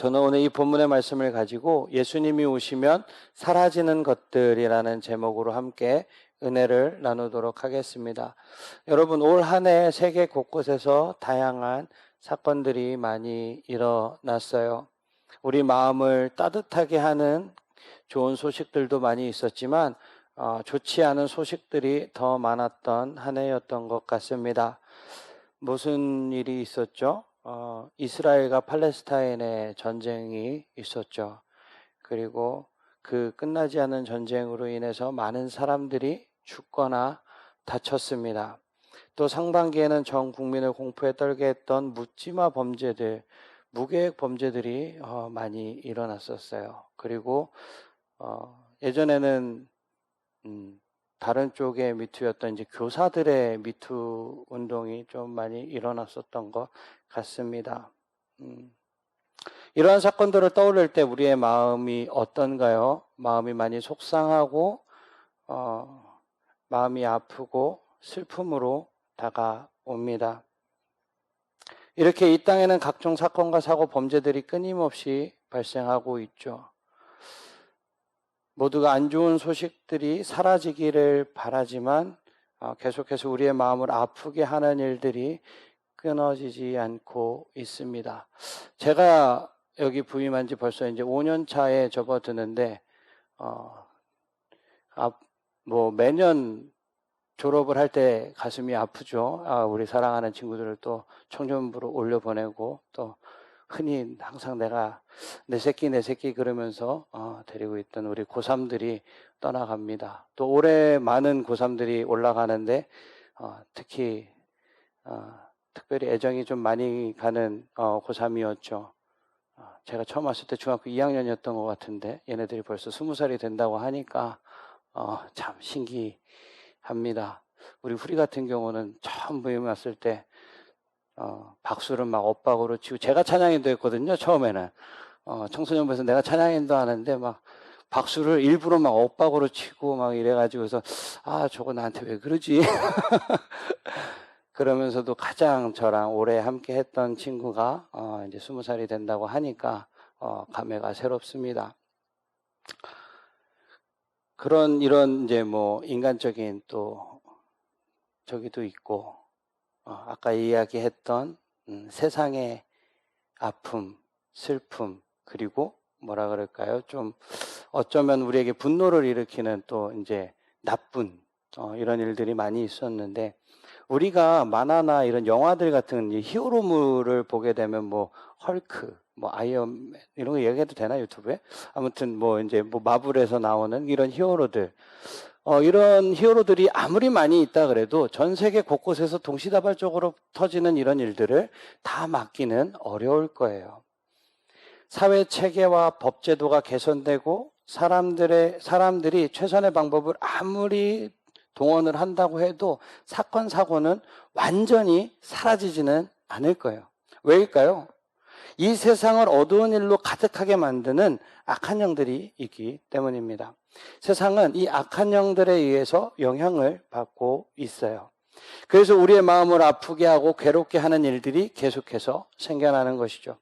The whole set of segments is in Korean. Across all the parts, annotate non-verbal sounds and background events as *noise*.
저는 오늘 이 본문의 말씀을 가지고 예수님이 오시면 사라지는 것들이라는 제목으로 함께 은혜를 나누도록 하겠습니다. 여러분, 올 한 해 세계 곳곳에서 다양한 사건들이 많이 일어났어요. 우리 마음을 따뜻하게 하는 좋은 소식들도 많이 있었지만, 어, 좋지 않은 소식들이 더 많았던 한 해였던 것 같습니다. 무슨 일이 있었죠? 어, 이스라엘과 팔레스타인의 전쟁이 있었죠. 그리고 그 끝나지 않은 전쟁으로 인해서 많은 사람들이 죽거나 다쳤습니다. 또 상반기에는 전 국민을 공포에 떨게 했던 묻지마 범죄들, 무계획 범죄들이 어, 많이 일어났었어요. 그리고 어, 예전에는 음, 다른 쪽의 미투였던 이제 교사들의 미투 운동이 좀 많이 일어났었던 것 같습니다. 음, 이러한 사건들을 떠올릴 때 우리의 마음이 어떤가요? 마음이 많이 속상하고 어, 마음이 아프고 슬픔으로 다가옵니다. 이렇게 이 땅에는 각종 사건과 사고 범죄들이 끊임없이 발생하고 있죠. 모두가 안 좋은 소식들이 사라지기를 바라지만 어, 계속해서 우리의 마음을 아프게 하는 일들이 끊어지지 않고 있습니다. 제가 여기 부임한 지 벌써 이제 5년 차에 접어드는데, 어, 아, 뭐 매년 졸업을 할 때 가슴이 아프죠. 아, 우리 사랑하는 친구들을 또 청년부로 올려보내고 또 흔히 항상 내가 내 새끼 내 새끼 그러면서 어, 데리고 있던 우리 고3들이 떠나갑니다. 또 올해 많은 고3들이 올라가는데 어, 특히 어, 특별히 애정이 좀 많이 가는 어, 고3이었죠. 어, 제가 처음 왔을 때 중학교 2학년이었던 것 같은데 얘네들이 벌써 20살이 된다고 하니까 어, 참 신기합니다. 우리 후리 같은 경우는 처음 부임 왔을 때 어, 박수를 막 엇박으로 치고 제가 찬양인도 했거든요. 처음에는 어, 청소년부에서 내가 찬양인도 하는데 막 박수를 일부러 막 엇박으로 치고 막 이래가지고 그래서 아 저거 나한테 왜 그러지? *laughs* 그러면서도 가장 저랑 오래 함께 했던 친구가 어, 이제 스무 살이 된다고 하니까 어, 감회가 새롭습니다. 그런 이런 이제 뭐 인간적인 또 저기도 있고 어, 아까 이야기했던 음, 세상의 아픔, 슬픔 그리고 뭐라 그럴까요? 좀 어쩌면 우리에게 분노를 일으키는 또 이제 나쁜 어, 이런 일들이 많이 있었는데 우리가 만화나 이런 영화들 같은 이 히어로물을 보게 되면 뭐 헐크, 뭐 아이언맨 이런 거 얘기해도 되나 유튜브에? 아무튼 뭐 이제 뭐 마블에서 나오는 이런 히어로들 어, 이런 히어로들이 아무리 많이 있다 그래도 전 세계 곳곳에서 동시다발적으로 터지는 이런 일들을 다 막기는 어려울 거예요. 사회 체계와 법 제도가 개선되고 사람들의 사람들이 최선의 방법을 아무리 동원을 한다고 해도 사건 사고는 완전히 사라지지는 않을 거예요. 왜일까요? 이 세상을 어두운 일로 가득하게 만드는 악한 영들이 있기 때문입니다. 세상은 이 악한 영들에 의해서 영향을 받고 있어요. 그래서 우리의 마음을 아프게 하고 괴롭게 하는 일들이 계속해서 생겨나는 것이죠.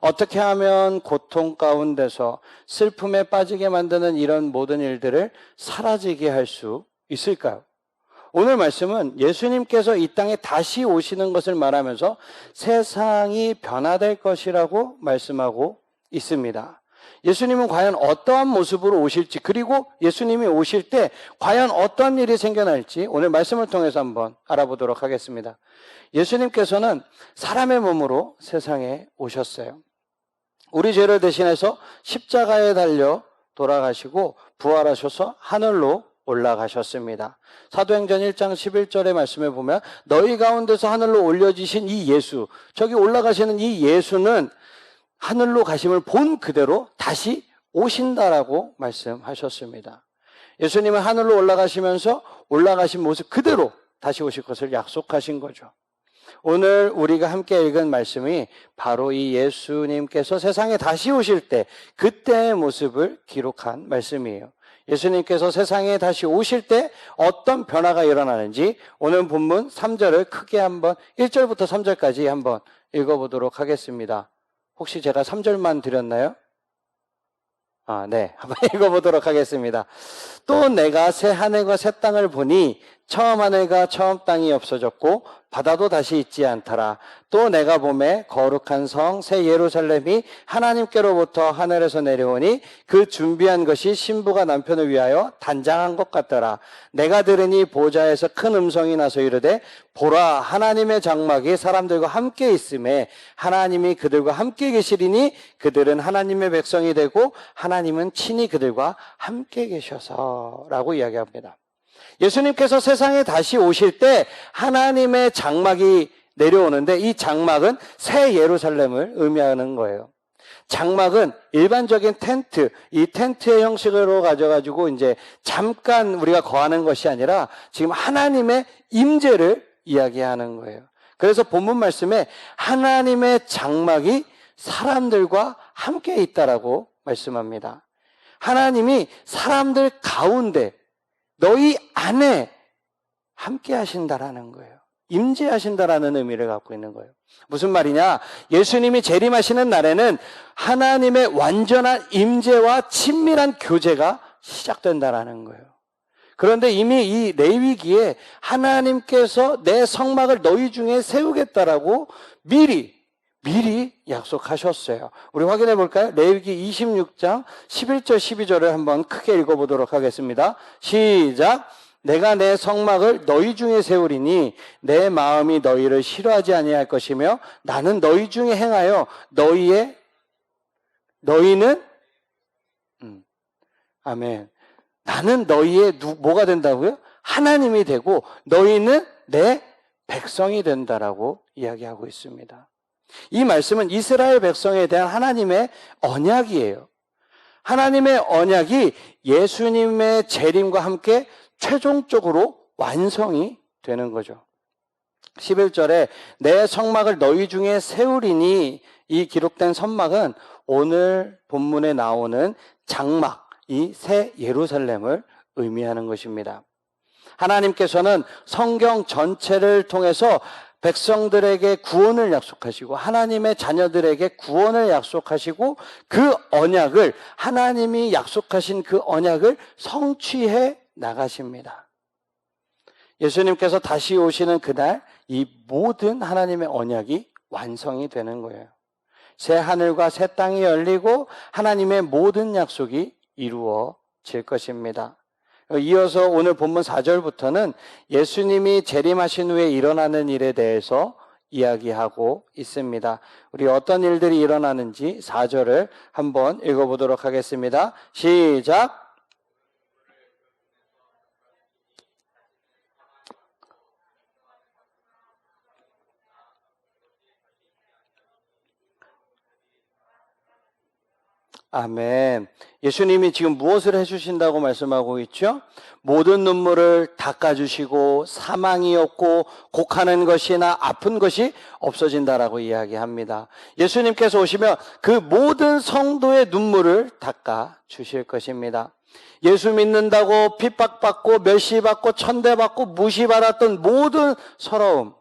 어떻게 하면 고통 가운데서 슬픔에 빠지게 만드는 이런 모든 일들을 사라지게 할 수 있을까요? 오늘 말씀은 예수님께서 이 땅에 다시 오시는 것을 말하면서 세상이 변화될 것이라고 말씀하고 있습니다. 예수님은 과연 어떠한 모습으로 오실지, 그리고 예수님이 오실 때 과연 어떤 일이 생겨날지 오늘 말씀을 통해서 한번 알아보도록 하겠습니다. 예수님께서는 사람의 몸으로 세상에 오셨어요. 우리 죄를 대신해서 십자가에 달려 돌아가시고 부활하셔서 하늘로 올라가셨습니다. 사도행전 1장 11절의 말씀에 보면 너희 가운데서 하늘로 올려지신 이 예수, 저기 올라가시는 이 예수는 하늘로 가심을 본 그대로 다시 오신다라고 말씀하셨습니다. 예수님은 하늘로 올라가시면서 올라가신 모습 그대로 다시 오실 것을 약속하신 거죠. 오늘 우리가 함께 읽은 말씀이 바로 이 예수님께서 세상에 다시 오실 때 그때의 모습을 기록한 말씀이에요. 예수님께서 세상에 다시 오실 때 어떤 변화가 일어나는지 오늘 본문 3절을 크게 한번 1절부터 3절까지 한번 읽어보도록 하겠습니다. 혹시 제가 3절만 드렸나요? 아, 네. *laughs* 한번 읽어보도록 하겠습니다. 또 내가 새 하늘과 새 땅을 보니 처음 하늘과 처음 땅이 없어졌고 바다도 다시 있지 않더라. 또 내가 봄에 거룩한 성 새 예루살렘이 하나님께로부터 하늘에서 내려오니 그 준비한 것이 신부가 남편을 위하여 단장한 것 같더라. 내가 들으니 보좌에서 큰 음성이 나서 이르되 보라 하나님의 장막이 사람들과 함께 있음에 하나님이 그들과 함께 계시리니 그들은 하나님의 백성이 되고 하나님은 친히 그들과 함께 계셔서라고 이야기합니다. 예수님께서 세상에 다시 오실 때 하나님의 장막이 내려오는데 이 장막은 새 예루살렘을 의미하는 거예요. 장막은 일반적인 텐트, 이 텐트의 형식으로 가져가지고 이제 잠깐 우리가 거하는 것이 아니라 지금 하나님의 임재를 이야기하는 거예요. 그래서 본문 말씀에 하나님의 장막이 사람들과 함께 있다라고 말씀합니다. 하나님이 사람들 가운데 너희 안에 함께 하신다라는 거예요. 임재하신다라는 의미를 갖고 있는 거예요. 무슨 말이냐? 예수님이 재림하시는 날에는 하나님의 완전한 임재와 친밀한 교제가 시작된다라는 거예요. 그런데 이미 이 레위기에 하나님께서 내 성막을 너희 중에 세우겠다라고 미리 미리 약속하셨어요. 우리 확인해 볼까요? 레위기 26장 11절 12절을 한번 크게 읽어 보도록 하겠습니다. 시작. 내가 내 성막을 너희 중에 세우리니 내 마음이 너희를 싫어하지 아니할 것이며 나는 너희 중에 행하여 너희의 너희는 음, 아멘. 나는 너희의 누, 뭐가 된다고요? 하나님이 되고 너희는 내 백성이 된다라고 이야기하고 있습니다. 이 말씀은 이스라엘 백성에 대한 하나님의 언약이에요. 하나님의 언약이 예수님의 재림과 함께 최종적으로 완성이 되는 거죠. 11절에 내 성막을 너희 중에 세우리니 이 기록된 선막은 오늘 본문에 나오는 장막, 이 새 예루살렘을 의미하는 것입니다. 하나님께서는 성경 전체를 통해서 백성들에게 구원을 약속하시고 하나님의 자녀들에게 구원을 약속하시고 그 언약을 하나님이 약속하신 그 언약을 성취해 나가십니다. 예수님께서 다시 오시는 그날 이 모든 하나님의 언약이 완성이 되는 거예요. 새 하늘과 새 땅이 열리고 하나님의 모든 약속이 이루어질 것입니다. 이어서 오늘 본문 4절부터는 예수님이 재림하신 후에 일어나는 일에 대해서 이야기하고 있습니다. 우리 어떤 일들이 일어나는지 4절을 한번 읽어보도록 하겠습니다. 시작. 아멘. 예수님이 지금 무엇을 해주신다고 말씀하고 있죠? 모든 눈물을 닦아주시고 사망이 없고 곡하는 것이나 아픈 것이 없어진다라고 이야기합니다. 예수님께서 오시면 그 모든 성도의 눈물을 닦아주실 것입니다. 예수 믿는다고 핍박받고 멸시받고 천대받고 무시받았던 모든 서러움,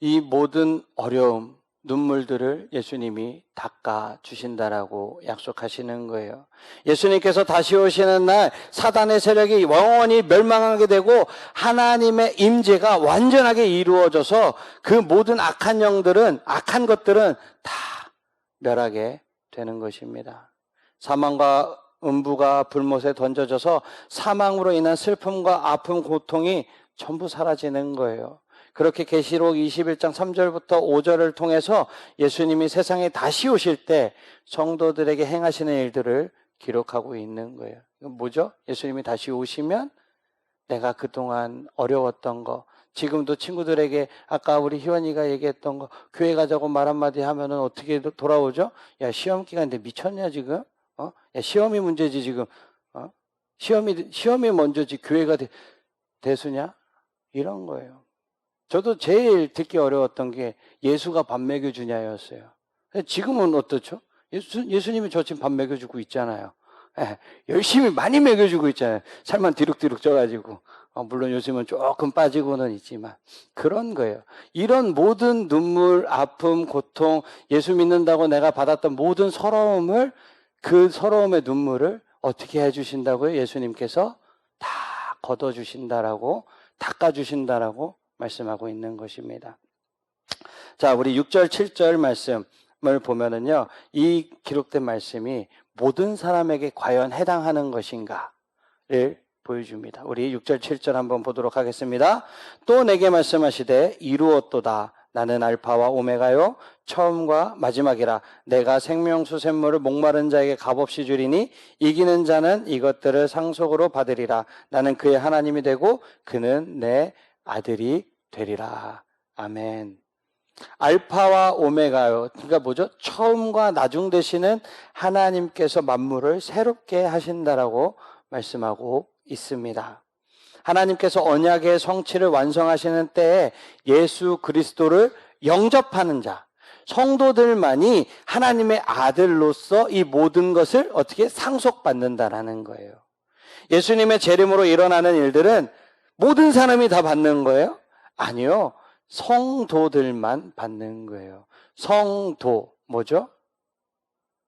이 모든 어려움, 눈물들을 예수님이 닦아 주신다라고 약속하시는 거예요. 예수님께서 다시 오시는 날 사단의 세력이 영원히 멸망하게 되고 하나님의 임재가 완전하게 이루어져서 그 모든 악한 영들은 악한 것들은 다 멸하게 되는 것입니다. 사망과 음부가 불못에 던져져서 사망으로 인한 슬픔과 아픔, 고통이 전부 사라지는 거예요. 그렇게 계시록 21장 3절부터 5절을 통해서 예수님이 세상에 다시 오실 때 성도들에게 행하시는 일들을 기록하고 있는 거예요. 뭐죠? 예수님이 다시 오시면 내가 그동안 어려웠던 거, 지금도 친구들에게 아까 우리 희원이가 얘기했던 거, 교회 가자고 말 한마디 하면은 어떻게 돌아오죠? 야, 시험 기간인데 미쳤냐, 지금? 어? 야, 시험이 문제지, 지금. 어? 시험이, 시험이 먼저지, 교회가 대, 대수냐? 이런 거예요. 저도 제일 듣기 어려웠던 게 예수가 밥 먹여주냐였어요. 지금은 어떻죠? 예수, 예수님이 저 지금 밥 먹여주고 있잖아요. 예, 열심히 많이 먹여주고 있잖아요. 살만 뒤룩뒤룩 쪄가지고. 어, 물론 요즘은 조금 빠지고는 있지만 그런 거예요. 이런 모든 눈물, 아픔, 고통, 예수 믿는다고 내가 받았던 모든 서러움을 그 서러움의 눈물을 어떻게 해주신다고요? 예수님께서 다 걷어주신다라고 닦아주신다라고 말씀하고 있는 것입니다. 자, 우리 6절, 7절 말씀을 보면은요, 이 기록된 말씀이 모든 사람에게 과연 해당하는 것인가를 보여줍니다. 우리 6절, 7절 한번 보도록 하겠습니다. 또 내게 말씀하시되 이루었도다. 나는 알파와 오메가요 처음과 마지막이라 내가 생명수 샘물을 목마른 자에게 값없이 주리니 이기는 자는 이것들을 상속으로 받으리라 나는 그의 하나님이 되고 그는 내 아들이 되리라 아멘 알파와 오메가요 그러니까 뭐죠 처음과 나중 되시는 하나님께서 만물을 새롭게 하신다라고 말씀하고 있습니다. 하나님께서 언약의 성취를 완성하시는 때에 예수 그리스도를 영접하는 자, 성도들만이 하나님의 아들로서 이 모든 것을 어떻게 상속받는다라는 거예요. 예수님의 재림으로 일어나는 일들은 모든 사람이 다 받는 거예요? 아니요. 성도들만 받는 거예요. 성도, 뭐죠?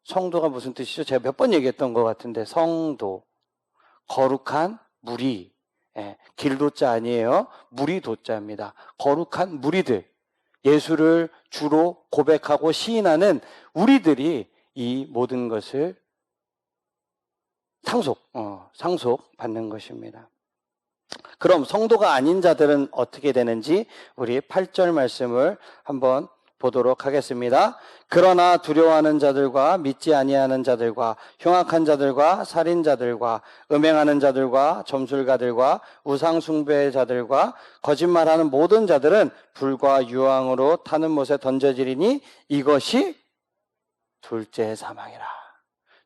성도가 무슨 뜻이죠? 제가 몇 번 얘기했던 것 같은데, 성도. 거룩한 무리. 예, 길도자 아니에요. 무리도자입니다. 거룩한 무리들. 예수를 주로 고백하고 시인하는 우리들이 이 모든 것을 상속, 어, 상속 받는 것입니다. 그럼 성도가 아닌 자들은 어떻게 되는지 우리 8절 말씀을 한번 보도록 하겠습니다. 그러나 두려워하는 자들과 믿지 아니하는 자들과 흉악한 자들과 살인자들과 음행하는 자들과 점술가들과 우상 숭배의 자들과 거짓말하는 모든 자들은 불과 유황으로 타는 못에 던져지리니 이것이 둘째 사망이라.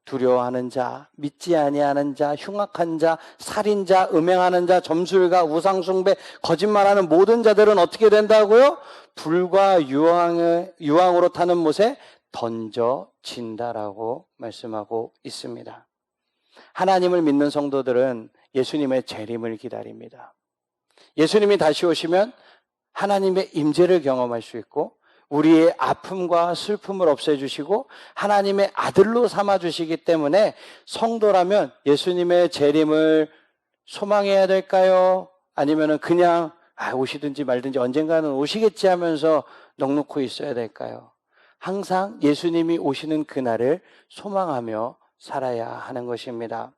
두려워하는 자, 믿지 아니하는 자, 흉악한 자, 살인자, 음행하는 자, 점술가, 우상숭배, 거짓말하는 모든 자들은 어떻게 된다고요? 불과 유황을, 유황으로 타는 못에 던져진다라고 말씀하고 있습니다. 하나님을 믿는 성도들은 예수님의 재림을 기다립니다. 예수님이 다시 오시면 하나님의 임재를 경험할 수 있고 우리의 아픔과 슬픔을 없애주시고 하나님의 아들로 삼아주시기 때문에 성도라면 예수님의 재림을 소망해야 될까요? 아니면 그냥 아, 오시든지 말든지 언젠가는 오시겠지 하면서 넉놓고 있어야 될까요? 항상 예수님이 오시는 그날을 소망하며 살아야 하는 것입니다.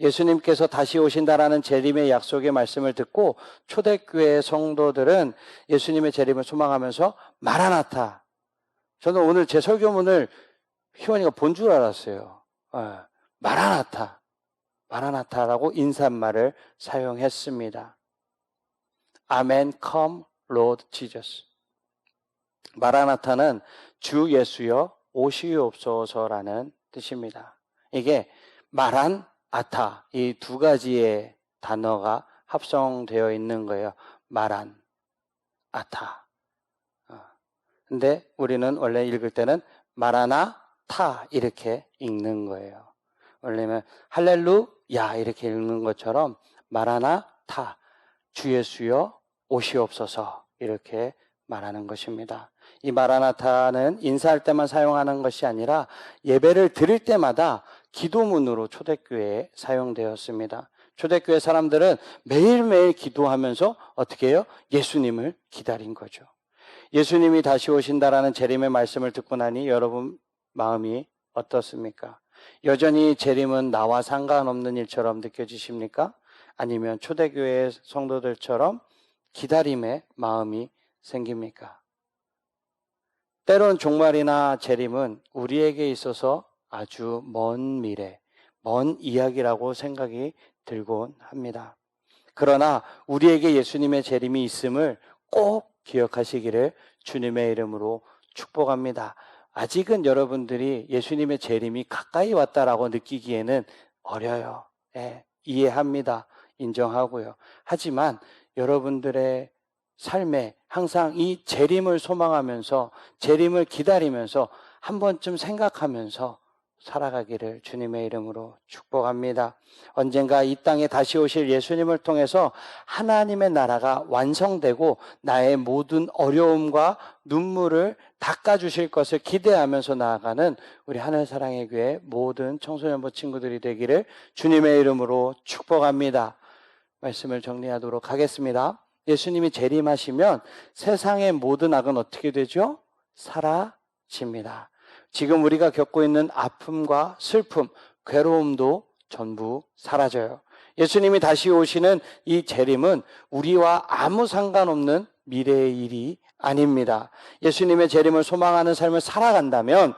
예수님께서 다시 오신다라는 재림의 약속의 말씀을 듣고 초대교회 성도들은 예수님의 재림을 소망하면서 마라나타. 저는 오늘 제 설교문을 희원이가 본 줄 알았어요. 어, 마라나타. 마라나타라고 인사말을 사용했습니다. 아멘, come, Lord Jesus. 마라나타는 주 예수여 오시옵소서라는 뜻입니다. 이게 마란 아타 이 두 가지의 단어가 합성되어 있는 거예요. 마란 아타. 어. 근데 우리는 원래 읽을 때는 마라나 타 이렇게 읽는 거예요. 원래는 할렐루야 이렇게 읽는 것처럼 마라나 타 주 예수여 오시옵소서 이렇게 말하는 것입니다. 이 마라나타는 인사할 때만 사용하는 것이 아니라 예배를 드릴 때마다 기도문으로 초대교회에 사용되었습니다. 초대교회 사람들은 매일매일 기도하면서 어떻게 해요? 예수님을 기다린 거죠. 예수님이 다시 오신다라는 재림의 말씀을 듣고 나니 여러분 마음이 어떻습니까? 여전히 재림은 나와 상관없는 일처럼 느껴지십니까? 아니면 초대교회 성도들처럼 기다림의 마음이 생깁니까? 때론 종말이나 재림은 우리에게 있어서 아주 먼 미래, 먼 이야기라고 생각이 들곤 합니다. 그러나 우리에게 예수님의 재림이 있음을 꼭 기억하시기를 주님의 이름으로 축복합니다. 아직은 여러분들이 예수님의 재림이 가까이 왔다라고 느끼기에는 어려요. 예, 이해합니다. 인정하고요. 하지만 여러분들의 삶에 항상 이 재림을 소망하면서 재림을 기다리면서 한 번쯤 생각하면서 살아가기를 주님의 이름으로 축복합니다. 언젠가 이 땅에 다시 오실 예수님을 통해서 하나님의 나라가 완성되고 나의 모든 어려움과 눈물을 닦아주실 것을 기대하면서 나아가는 우리 하늘 사랑의 교회 모든 청소년부 친구들이 되기를 주님의 이름으로 축복합니다. 말씀을 정리하도록 하겠습니다. 예수님이 재림하시면 세상의 모든 악은 어떻게 되죠? 사라집니다. 지금 우리가 겪고 있는 아픔과 슬픔, 괴로움도 전부 사라져요. 예수님이 다시 오시는 이 재림은 우리와 아무 상관없는 미래의 일이 아닙니다. 예수님의 재림을 소망하는 삶을 살아간다면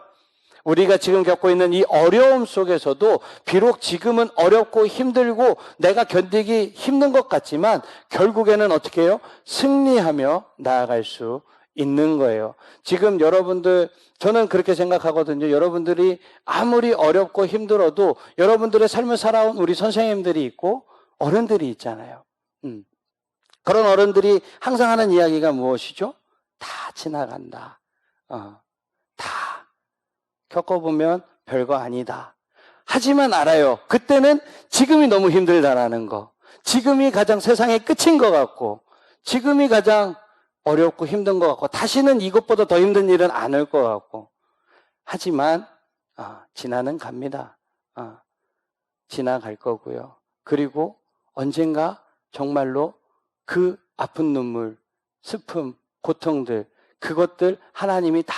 우리가 지금 겪고 있는 이 어려움 속에서도 비록 지금은 어렵고 힘들고 내가 견디기 힘든 것 같지만 결국에는 어떻게 해요? 승리하며 나아갈 수 있는 거예요. 지금 여러분들, 저는 그렇게 생각하거든요. 여러분들이 아무리 어렵고 힘들어도 여러분들의 삶을 살아온 우리 선생님들이 있고 어른들이 있잖아요. 음. 그런 어른들이 항상 하는 이야기가 무엇이죠? 다 지나간다. 어, 다 겪어보면 별거 아니다. 하지만 알아요. 그때는 지금이 너무 힘들다라는 거. 지금이 가장 세상의 끝인 것 같고, 지금이 가장 어렵고 힘든 것 같고, 다시는 이것보다 더 힘든 일은 않을 것 같고. 하지만, 아, 지나는 갑니다. 아, 지나갈 거고요. 그리고 언젠가 정말로 그 아픈 눈물, 슬픔, 고통들, 그것들 하나님이 다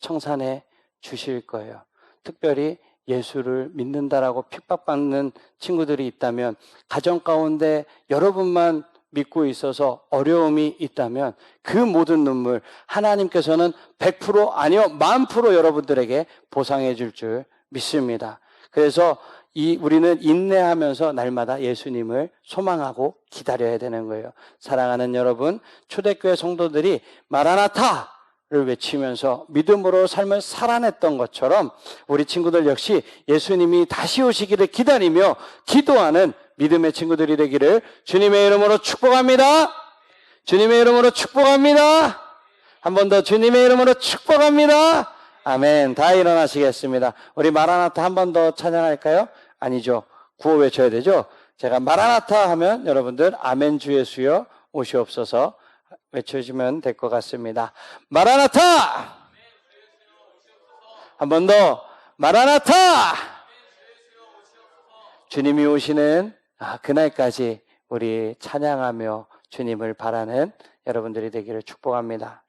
청산해 주실 거예요. 특별히 예수를 믿는다라고 핍박받는 친구들이 있다면, 가정 가운데 여러분만 믿고 있어서 어려움이 있다면, 그 모든 눈물, 하나님께서는 100% 아니요, 만 프로 여러분들에게 보상해 줄줄 믿습니다. 그래서 이 우리는 인내하면서 날마다 예수님을 소망하고 기다려야 되는 거예요. 사랑하는 여러분, 초대교회 성도들이 마라나타 를 외치면서 믿음으로 삶을 살아냈던 것처럼 우리 친구들 역시 예수님이 다시 오시기를 기다리며 기도하는 믿음의 친구들이 되기를 주님의 이름으로 축복합니다. 주님의 이름으로 축복합니다. 한 번 더 주님의 이름으로 축복합니다. 아멘. 다 일어나시겠습니다. 우리 마라나타 한 번 더 찬양할까요? 아니죠. 구호 외쳐야 되죠. 제가 마라나타 하면 여러분들 아멘 주 예수여 오시옵소서 외쳐주면 될 것 같습니다. 마라나타! 한 번 더, 마라나타! 주님이 오시는 아, 그날까지 우리 찬양하며 주님을 바라는 여러분들이 되기를 축복합니다.